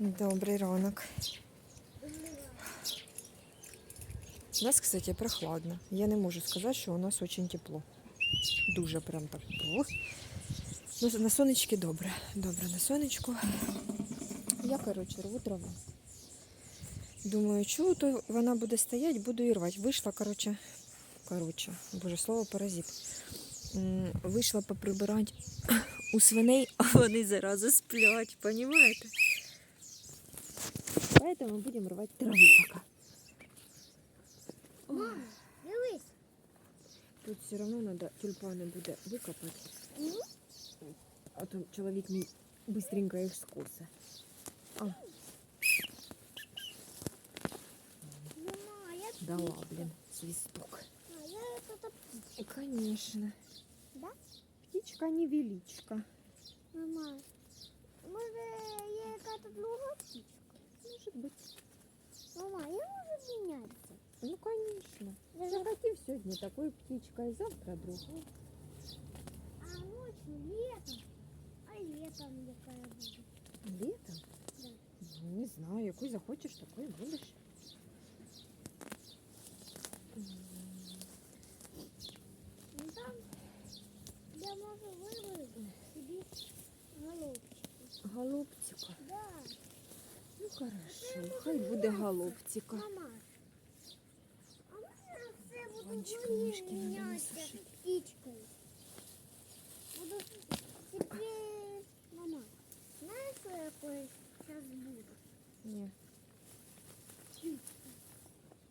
Добрий ранок. У нас, кстати, прохладно. Я не можу сказати, що у нас дуже тепло. Дуже прям так. Ух. Ну, на сонечки добре. Добре, на сонечку. Я, коротше, рву траву. Думаю, чого то вона буде стояти, буду і рвати. Вийшла, коротше, коротше, боже, слово паразит. Вийшла поприбирати у свиней, а вони заразу сплять, понімаєте? Поэтому будем рвать траву пока. Дивись. Тут все равно надо тюльпани буде викопати, Ну, а то чоловік мій быстренько їх скосе. Мама, я, Дала, блін, свисток. а, я это Конечно. Да? Птичка невеличка. Мама, може є якась друга птичка? Может быть. Мама, я можу мінятися. Ну, конечно. Я же- Захотів сьогодні такою птичкою, завтра другою. А ночью, летом. А летом яка буде? Летом? Да. Ну, не знаю, яку захочеш, такою будеш. Ну там я можу вибрати собі голубчики. Голубчика. Да. Хорошо. Хай буде голубчика. Мама, а можна все буду мінятися насушити. птичкою? Буду себе... Мама, знаєш, що якось зараз буду? Ні.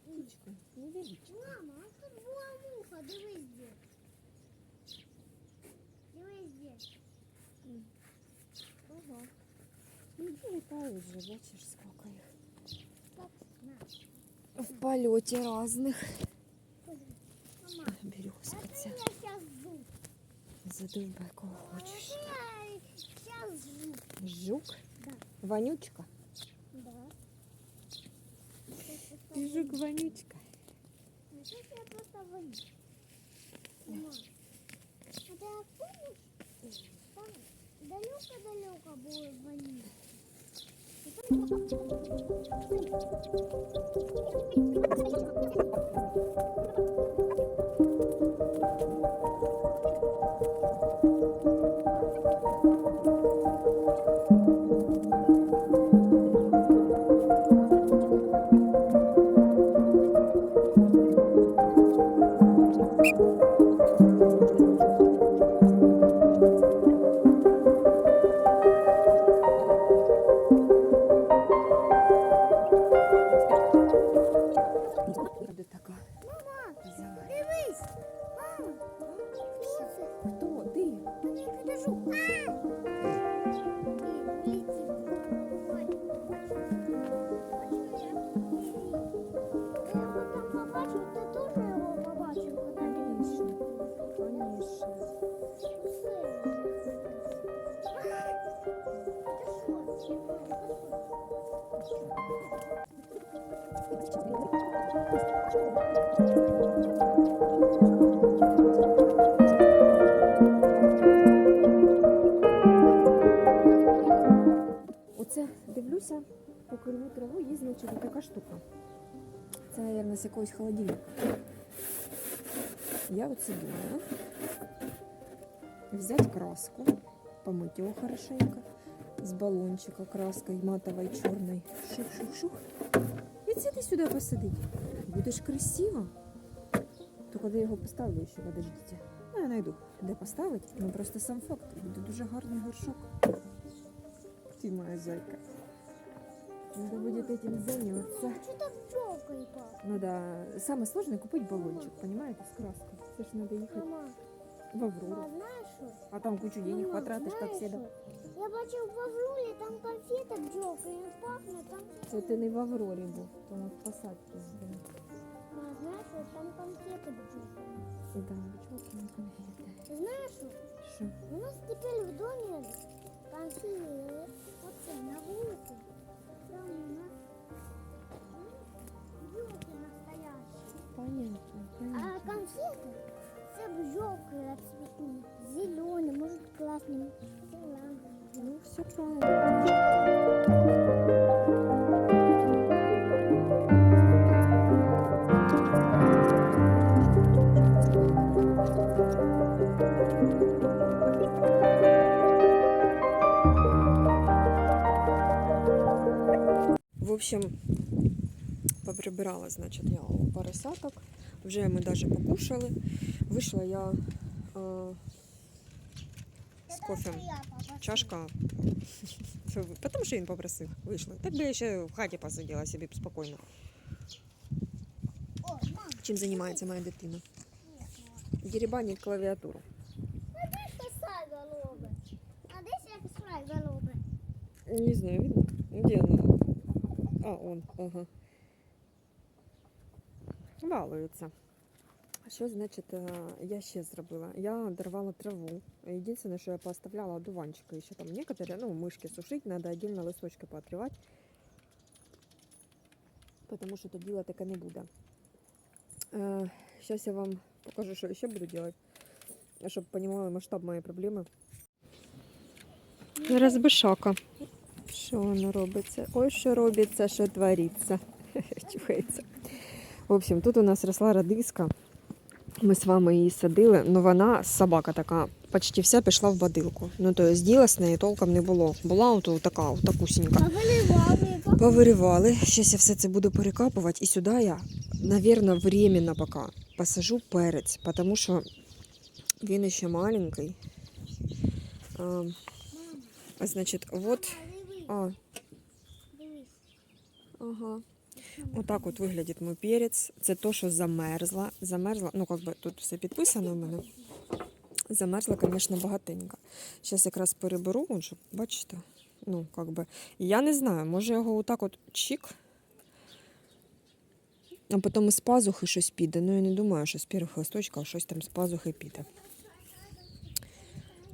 Птичка невеличка. Мама, а тут була муха. Дивись де. Ага. Ну, летают же, бачиш, сколько їх. Так, на. В польоті різних. Мама, Березка а ця. я зараз жду. Задовбай кого А хочеш. я зараз жду. Жук? Да. Вонючка? Да. Ти жук вонючка. Ну, сейчас я просто воню. Мама, а ты помнишь, там далеко-далеко было вонить? Thank you. З якогось холодильника. Я оце думаю. Взять краску, помыть его хорошенько, с баллончика краской матовой черной. Шух-шух-шух. І це ти сюди посадить. Будеш красиво. То коли я його поставлю ще, подождите. Ну, я знайду, де поставити. Ну просто сам факт. Буде дуже гарний горшок. Ти моя зайка. Надо будет этим заняться. Мама, що так пчелкою пахне? Надо... Самое сложное купить баллончик, понимаете, с краской. Це ж надо їхати Мама, в Аврору. а знаєш що? А там кучу денег Мама, потратиш, как знаєш всегда. що? Я бачив в Авролі, там конфета бджолкою пахне, там... Це ти не в Аврорі був, то на посадці. Блин. Мама, знаєш що? Там конфети бджолкою. Да, чого не конфети. Знаєш що? Що? У нас теперь в доме конфеты. Вот це, на вулиці. Там у нас бджолки настоящие. Понятно, А понятно. конфеты це бджолки цветные. Зеленые, может красные. Зеленые. Ну, все правильно. общем, поприбирала, значить, я у поросяток. Вже ми навіть покушали. Вийшла я е, з кофем. Чашка. Тому що він попросив. Вийшла. Так би я ще в хаті посиділа собі б спокійно. О, мам, Чим займається моя дитина? Дерибанить клавіатуру. косай голубе. А десь як срай голубе. Не знаю, видно? Где она? А, он, ага. Балується. Що значить, е, я ще зробила? Я дорвала траву. Єдине, що я поставляла одуванчики. Ще там некоторые, ну, мишки сушить, надо отдельно листочки поотрівати. Потому що тоді діла таке не буде. Зараз я вам покажу, що ще буду делать, щоб понимали масштаб моєї проблеми. Розбишака. Що воно робиться? Ой, що робиться, що твориться. Чухається. В общем, тут у нас росла радиска. Ми з вами її садили, але вона собака така, почти вся пішла в бадилку. Ну, то есть діла з нею толком не було. Була от така, от такусінька. Повиривали. Зараз я все це буду перекапувати. І сюди я, навірно, временно поки посажу перець, тому що він ще маленький. А, значить, от. А, Ага. Отак от виглядить мій перець. Це то, що замерзла. Замерзла, ну, як би тут все підписано в мене. Замерзла, звісно, багатенько. Зараз якраз переберу, от, щоб, бачите, ну, як би. Я не знаю, може його отак от чик, а потім із пазухи щось піде. Ну, я не думаю, що з перших листочків щось там з пазухи піде.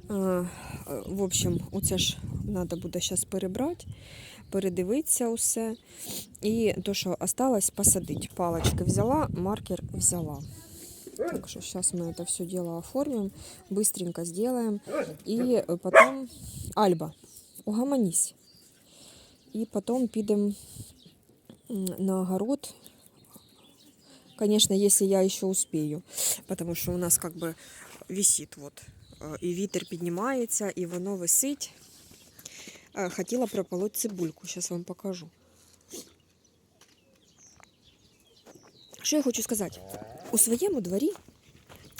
А, в общем, оце ж треба буде зараз перебрати, передивитися усе. І то, що осталось, посадить. Палочки взяла, маркер взяла. Так что сейчас мы это все дело оформим, быстренько сделаем. И потом... Альба, угомонись. И потом пидем м, на огород. Конечно, если я еще успею. Потому что у нас как бы висит вот. э, І вітер піднімається, і воно висить. Е, Хотіла прополоть цибульку. Зараз вам покажу. Що я хочу сказати? У своєму дворі,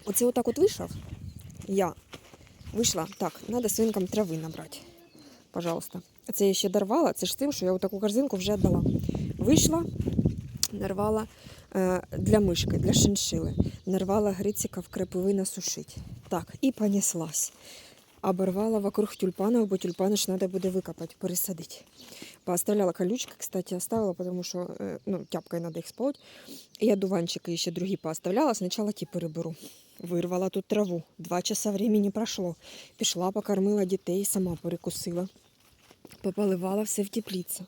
оце отак от вийшов, я вийшла, так, треба свинкам трави набрати. Пожалуйста. Це я ще дорвала, це ж тим, що я таку корзинку вже дала. Вийшла, нарвала е, для мишки, для шиншили. Нарвала грицика в крапивина сушить. Так, і понеслась. Оборвала вокруг тюльпанов, бо тюльпани ж треба буде викопати, пересадити. Пооставляла колючки, кстати, оставила, потому що е, ну, тяпкою треба їх сполоть. Я дуванчики ще другі пооставляла, спочатку ті переберу. Вирвала тут траву. Два часа времени пройшло. Пішла, покормила дітей, сама перекусила. Пополивала все в тепліці.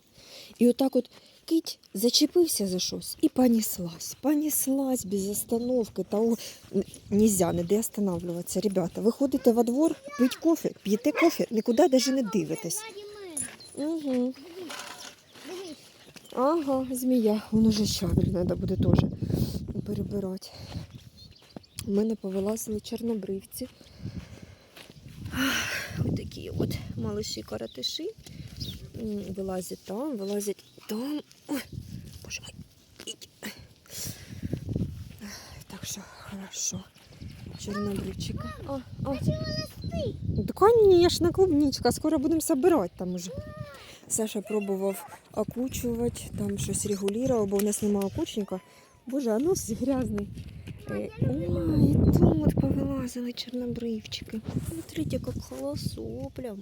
І отак от кить зачепився за щось і понеслась. Понеслась без остановки. Та о, н- нельзя ніде останавливатися. Ребята, ви ходите во двор, пить кофе, п'єте кофе, нікуди навіть не дивитесь. Угу. Ага, змія. Воно вже щавель треба буде теж перебирати. У мене повилазили чорнобривці. Ось такі от малиші каратиші. Вилазять там, вилазять там. Ой, боже мой. Так що, хорошо. Чорнобривчики. А, а. А чого? Да, конечно, клубничка. Скоро будемо собирати там уже. Саша пробував окучувати, там щось регулював, бо у нас немає окучника. Боже, а нос грязний. Е, Ой, тут повилазили чорнобривчики. Смотрите, як холосо прям.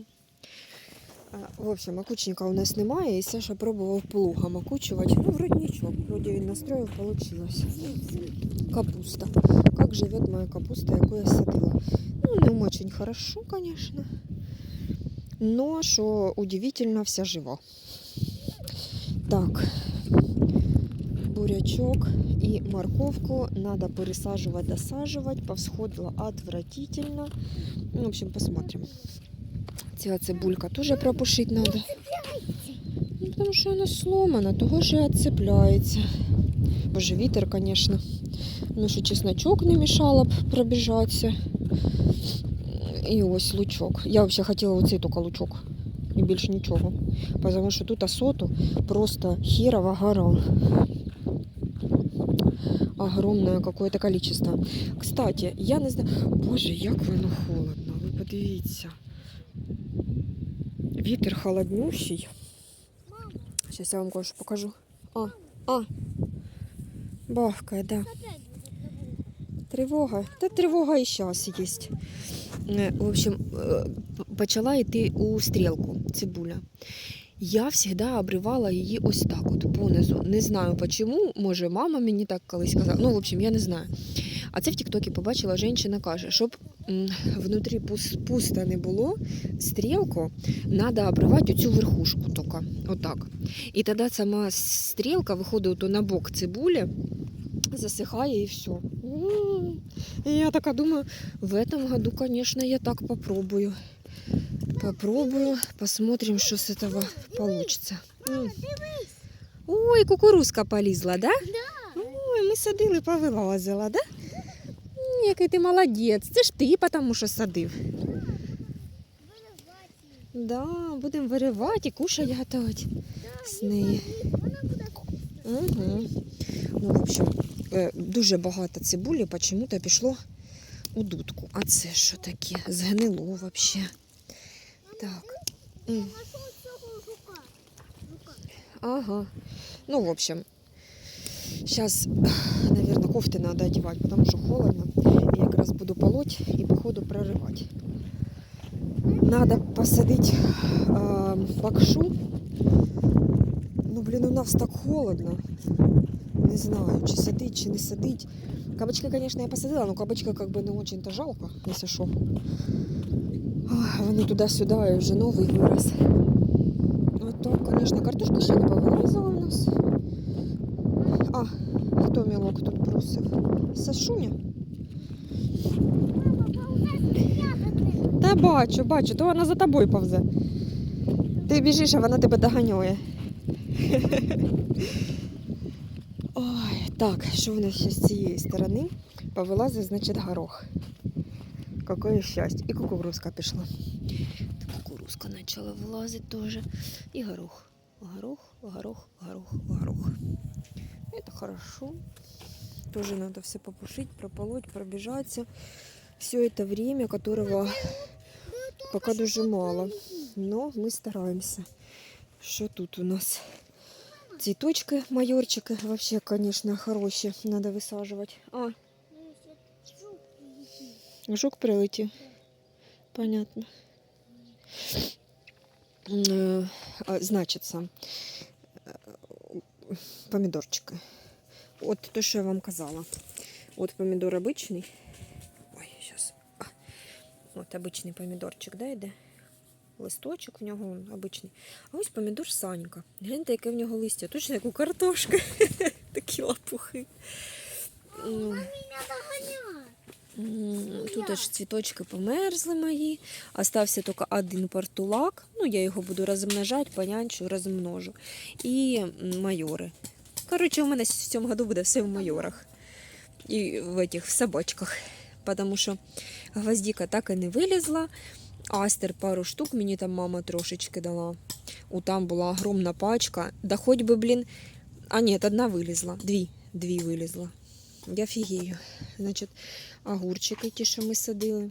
А, В общем, окучника у нас немає, і Саша пробував плугом окучувати. Ну, вроде нічого, вроде він настроїв, получилось. Капуста. Как живет моя капуста, яку я садила? Ну, не очень хорошо, конечно. Но, что удивительно, вся жива. Так, бурячок и морковку надо пересаживать, досаживать. Повсходила отвратительно. Ну, в общем, посмотрим. Ця цибулька тоже пропушить надо. Ну, потому что она сломана, того и отцепляется. Боже, вітер, конечно. Ну, що чесночок не мішало б пробіжатися. І ось лучок. Я взагалі хотіла оцей тільки лучок. І більш нічого. Тому що тут асоту просто хірова гора. Огромное какое-то количество. Кстати, я не знаю. Боже, як воно холодно. Ви подивіться. Вітер холоднющий. Сейчас я вам кое-что покажу. А, а. Бахкає, да. Тривога. Та тривога і зараз є. Е, В общем, е, почала йти у стрілку цибуля. Я завжди обривала її ось так, от понизу. Не знаю чому, може, мама мені так колись казала. Ну, в общем, я не знаю. А це в Тіктокі побачила, жінка каже, щоб внутрі пус- пусто не було, стрілку треба обривати оцю верхушку тільки. Отак. І тоді сама стрілка виходить на бок цибулі, засихає і все. І я така думаю, в этом году, конечно, я так попробую. Попробую, посмотрим, что с этого получится. Ой, кукурузка полізла, да? Ой, ми садили, повилазила, да? М, Який ти молодець. Це ж ти, тому що садив. вырывать. Да, будемо виривати і кушать готувати з неї. Она будет Угу. Ну, в общем, е, дуже багато цибулі почему-то пішло у дудку. А це що таке? Згнило взагалі. Так. М. нашел всего жука. Жука. Ага. Ну, в общем, сейчас, наверное, кофты надо одевать, потому что холодно. Я как раз буду полоть и по ходу прорывать. Надо посадить э, бакшу. Ну, блин, у нас так холодно. Не знаю, чи садить, чи не садить. Кабачки, конечно, я посадила, но кабачка как бы не очень-то жалко, если. Ой, Вони туди-сюди і вже новий вирос. Вот так, конечно, картошка ще не повилазила у нас. А, хто мілок тут просив? Сашуня? Бачу, бачу, то вона за тобою повзе. Ти біжиш, а вона тебе доганює. Ой, так, що в нас з цієї сторони? Повилазив, значить, горох. Какое щастя. І кукурузка пішла. Кукурузка почала вилазити теж. І горох. Горох, горох, горох, горох. Это хорошо. Тоже надо все попушить, прополоть, пробежаться. Все это время, которого пока дуже мало. Но мы стараемся. Что тут у нас? Цветочки, майорчики вообще, конечно, хорошие. Надо высаживать. А, жук прилетів. Понятно. Е, Значиться, помідорчики. От те, що я вам казала. От помідор обичний. От обичний помідорчик, да, йде? Листочок в нього обичний. А ось помідор Санька. Гляньте, яке в нього листя. Точно як у картошки. Такі лапухи. Тут аж цвіточки померзли мої. Остався тільки один портулак. Ну, я його буду розмножати, понянчу, розмножу. І майори. Коротше, у мене в цьому году буде все в майорах. І в этих, в собачках. Тому що гвоздіка так і не вилізла. Астер пару штук мені там мама трошечки дала. У там була огромна пачка. Да хоч би, блін. А ні, одна вилізла. Дві. Дві вилізла. Я фігію. Значить, огурчики, ті, що ми садили,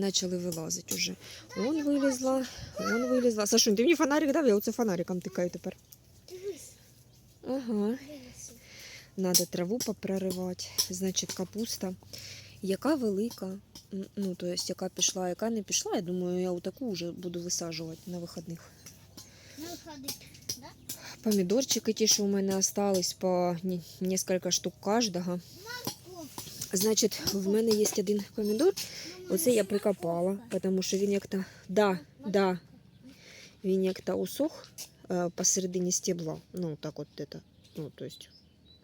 почали вилазити вже. Вон вилізла, вон вилізла. Сашунь, ти мені фонарик дав, я оце фонариком тикаю тепер. Ага. Надо траву попроривати. Значить, капуста. Яка велика, м, ну, то есть, яка пішла, яка не пішла, я думаю, я отаку вже буду висаджувати на вихідних. На выходы. Да? Помідорчики ті, що у мене остались по ні- несколько штук кожного. Морковь. Значить, в мене є один помідор. Оце я прикопала, тому що він як-то. Да, да. Він як-то усох е, посередині стебла. Ну, так от это. Ну, то есть,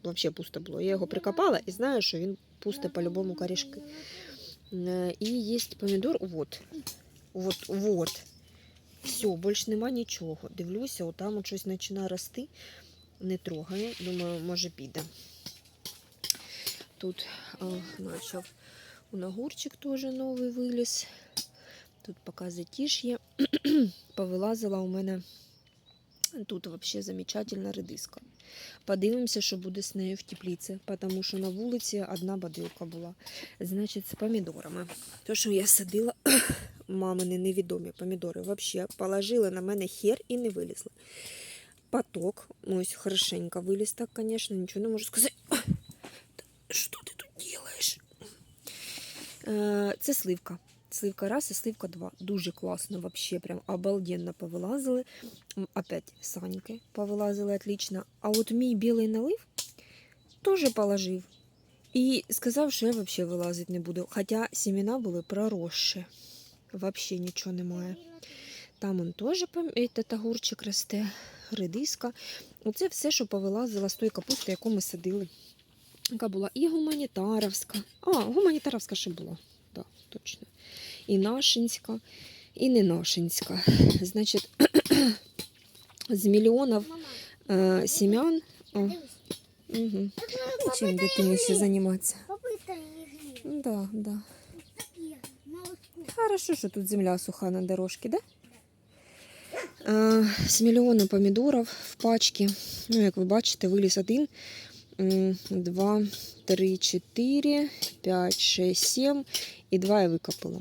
вообще пусто було. Я його прикопала і знаю, що він пусто по-любому корешки. І є помідор, вот. Вот, вот. Все, більше нема нічого. Дивлюся, отам от щось починає рости. Не трогаю. Думаю, може піде. Тут а, начав у нагурчик теж новий виліз. Тут поки затиш'є. Повилазила у мене тут взагалі замечательна редиска. Подивимося, що буде з нею в тепліці, тому що на вулиці одна бадилка була. Значить, з помідорами. То, що я садила, мамини невідомі помідори, взагалі положили на мене хер і не вилізли. Поток, ось хорошенько виліз так, звісно, нічого не можу сказати. Що ти тут робиш? Е, Це сливка. Сливка раз і сливка два. Дуже класно, вообще прям обалденно повилазили. Опять саньки повилазили отлично. А от мій білий налив теж положив. І сказав, що я вообще вилазити не буду. Хоча сімена були проросші. Вообще нічого немає. Там он теж огурчик росте, редиска. Оце все, що повилазило з тої капусти, яку ми садили. Яка була і гуманітаровська. А, гуманітаровська ще була. Так, точно. І нашинська, і не нашинська. Значить, з мільйонів е, сім'ян. Угу. Чим дитині ще займатися? Да, да. Хорошо, що тут земля суха на дорожці, да? Е, з мільйону помідорів в пачці. Ну, як ви бачите, виліз один, два, три, чотири, п'ять, шесть, сім. І два я викопала.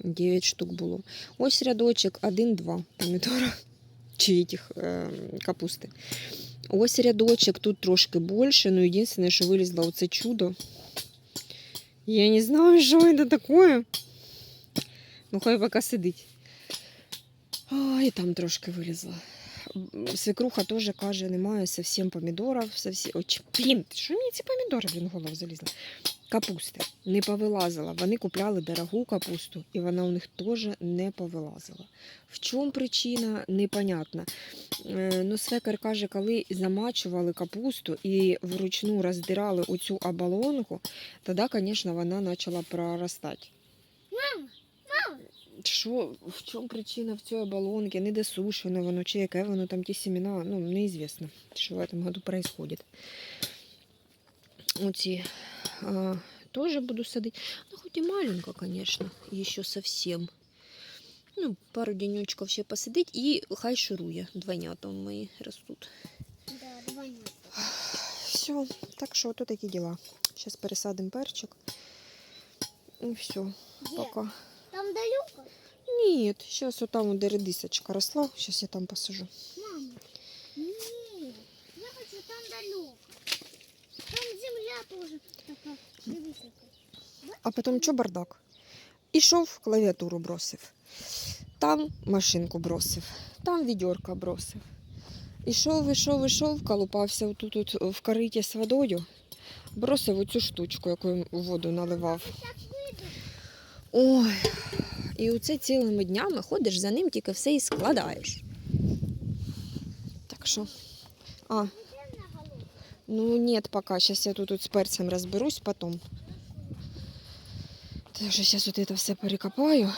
Дев'ять штук було. Ось рядочок, один-два помідора. Чи этих, е, капусти. Ось рядочок, тут трошки більше, ну єдине, що вилізло оце чудо. Я не знаю, що це таке. Ну, хай поки сидить. І там трошки вилізла. Свекруха теж каже, немає зовсім помідорів. Совсем... Ой, блін, що мені ці помідори, блін, голову залізли? Капусти не повилазила. Вони купляли дорогу капусту, і вона у них теж не повилазила. В чому причина, непонятно. Е, Ну, свекар каже, коли замачували капусту і вручну роздирали оцю оболонку, тоді, звісно, вона почала проростати. Що, в чому причина в цій оболонці? Не досушено воно, чи яке воно там ті семена, ну, неізвісно, що в этом году происходит. Оці а, теж буду садити. Ну, хоч і маленько, конечно, еще совсем. Ну, пару денечков ще посидить і хай шурує. Двойнята мої ростуть. да, двойня. Все, так що то такі діла. Зараз пересадимо перчик. І все, Где? пока. Там далеко? Ні, зараз отам, де редисочка росла, зараз я там посажу. Мама, нет, я хочу там далеко. Там земля А потім що бардак? Ішов, клавіатуру бросив. Там машинку бросив, там відьорка бросив. Ішов, ішов, ішов, колупався отут от в кориті з водою, бросив оцю штучку, яку воду наливав. Ой, і оце цілими днями ходиш за ним, тільки все і складаєш. Так що. А. ну нет пока. Сейчас я тут, тут с перцем разберусь потом. Так що зараз це все перекопаю,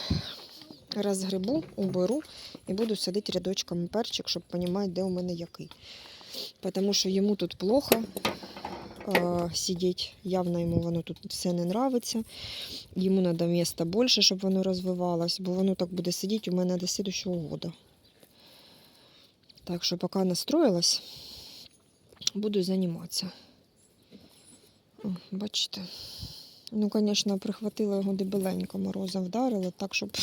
розгребу, уберу і буду садити рядочками перчик, щоб розуміти, де у мене який. Тому що йому тут плохо е, сидіти. Явно йому воно тут все не нравиться. Йому треба місця більше, щоб воно розвивалось, бо воно так буде сидіти у мене до слідущого года. Так що поки настроїлась, буду займатися. Бачите. Ну, звісно, прихватила його дебеленько, мороза вдарило, так, щоб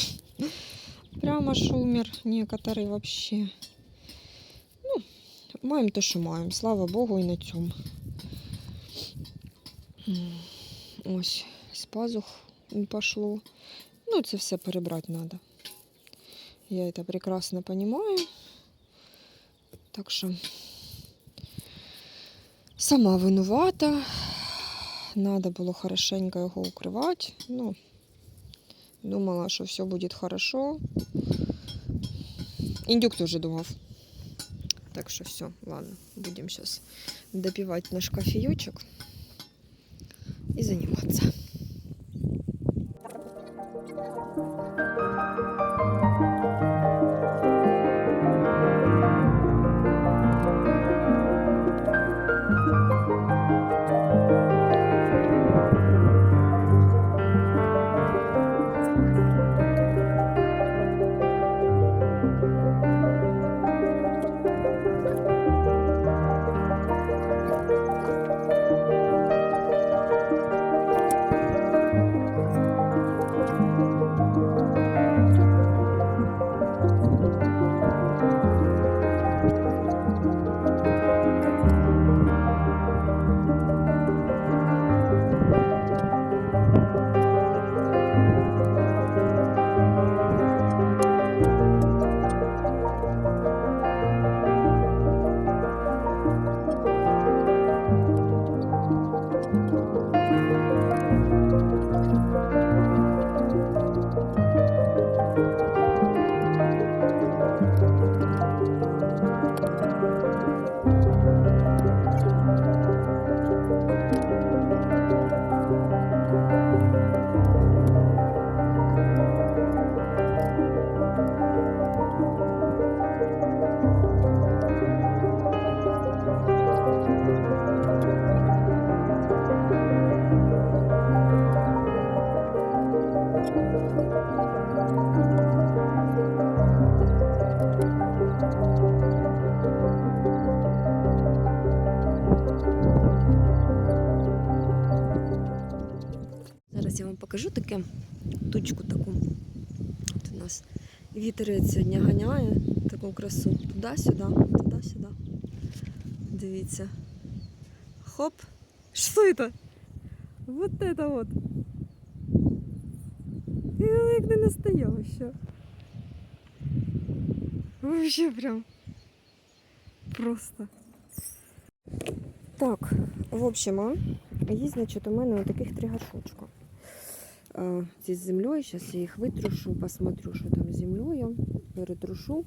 прямо шумер некоторий вообще. Ну, маємо те, що маємо. Слава Богу, і на цьому. Ось, з пазух пошло. Ну, це все перебрати треба. Я це прекрасно розумію. Так що сама винувата. Надо було хорошенько його укривати. Ну, думала, що все буде хорошо. Індюк теж думав. Так що все, ладно, будемо зараз допивати наш кофеечок і займатися. Красу. Туди-сюди, туди-сюди. Дивіться. Хоп. Що це? Вот это вот. Ну, Як не настояще. Вообще прям. Просто. Так, в общем, є, значить, у мене таких три горшочка. А, Ці з землею, зараз я їх витрушу, посмотрю, що там з землею, перетрушу.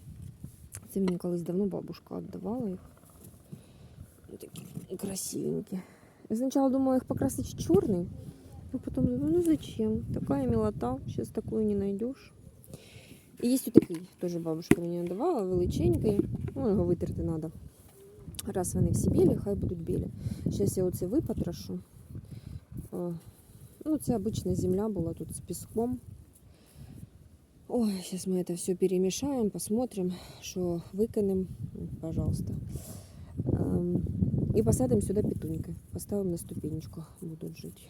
Це мені колись давно бабушка віддавала їх. Такі красивенькі. Я сначала думала их покрасить в черный, но потом думаю, ну зачем? Такая милота, сейчас такую не найдешь. І є такий, теж бабушка мені надавала, величенький. Ну, його витерти треба. Раз вони всі білі, хай будуть білі. Зараз я оце випотрошу. О, Ну, це обична земля була тут з піском. Ой, сейчас мы это все перемешаем, посмотрим, что выкинем, пожалуйста. Эм, и посадим сюда петуньки. Поставим на ступенечку, будут жить.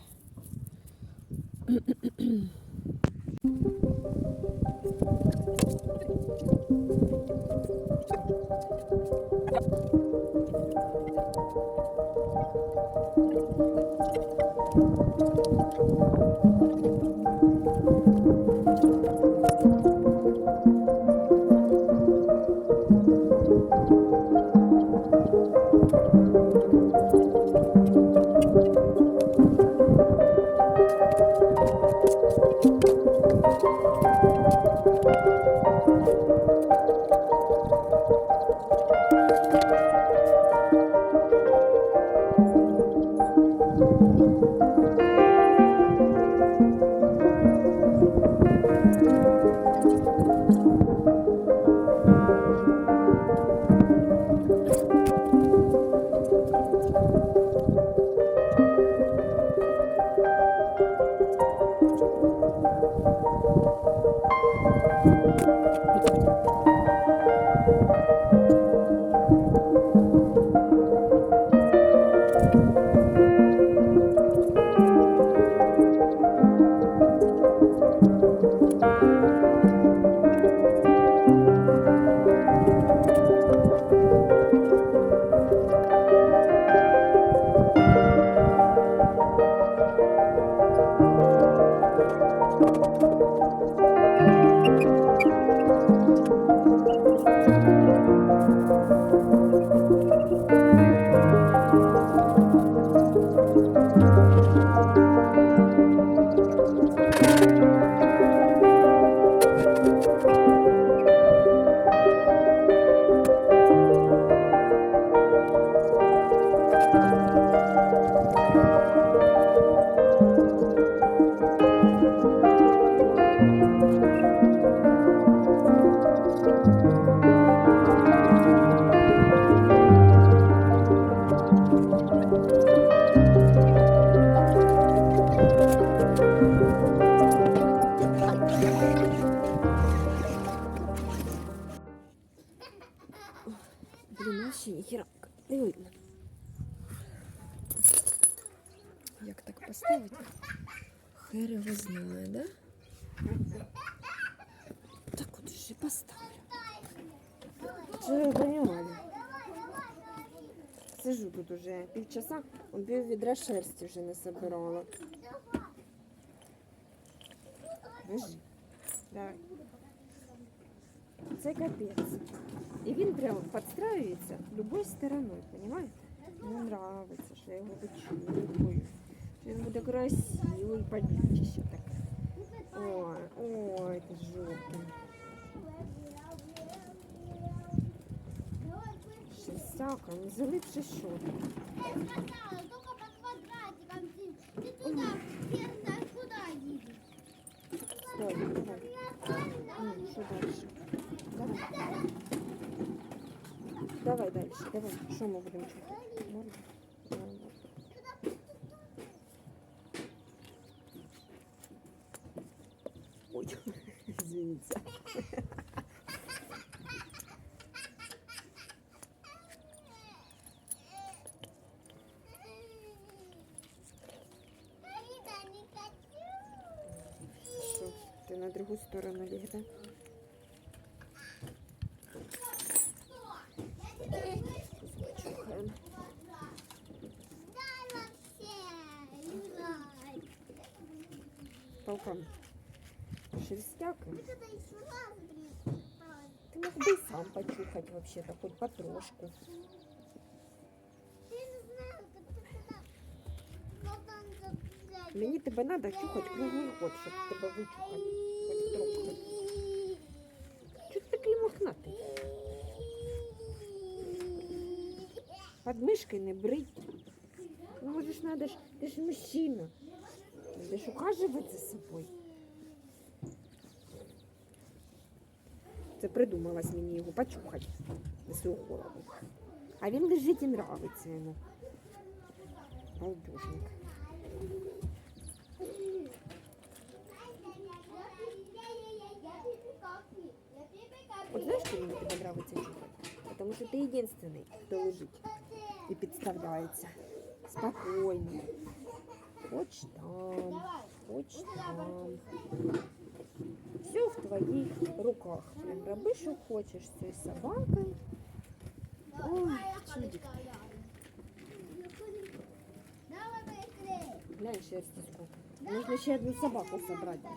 поставлю. Чи ви понимали? Сижу тут уже півчаса, он пів відра шерсті вже не собирала. Лежи. Давай. Це капець. І він прямо підстраюється любой стороною, понимаете? Мені нравиться, що я його вичікую. Що він буде красивий, подивіться так. Ой, ой, це жовтий. Ще всяка, не залипше що там. сказала, только по квадратикам. Ты, ты туда, вверх, да, куда едешь? Стой, давай. Ну, що дальше? Давай. Давай дальше, давай. Що ми будемо чути? Морду? Давай, морду. Ой, извините. Сам почухати вообще-то, хоч потрошку. Ты не знаю, как ты когда Богдан заплатил. Мені тебе треба чухати круглий год, щоб тебе вичухати. Подмишки не брить. Ну, може ж надо ж, ти ж мужчина. Ти ж ухажувати за собою. Це придумалось мені його почухати на свою голову. А він лежить і нравиться йому. Балдужник. От знаєш, що мені тебе нравиться чухати? Тому що ти єдиний, хто лежить і підставляється. Спокійно. Хоч там, хоч там. Все в твоїх руках. Прям роби, що хочеш з цією собакою. Ой, чудик. Давай быстрее. Глянь, шерсти сколько. Нужно ще одну собаку собрать. Да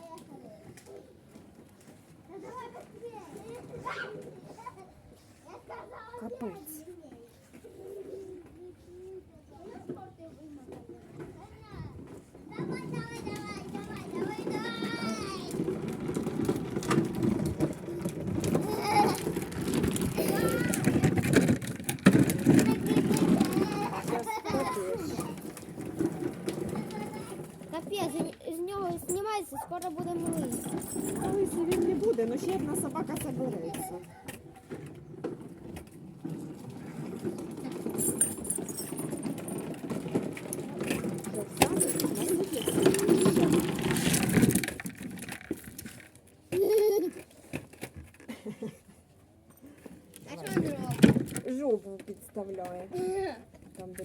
вставляє. Там, де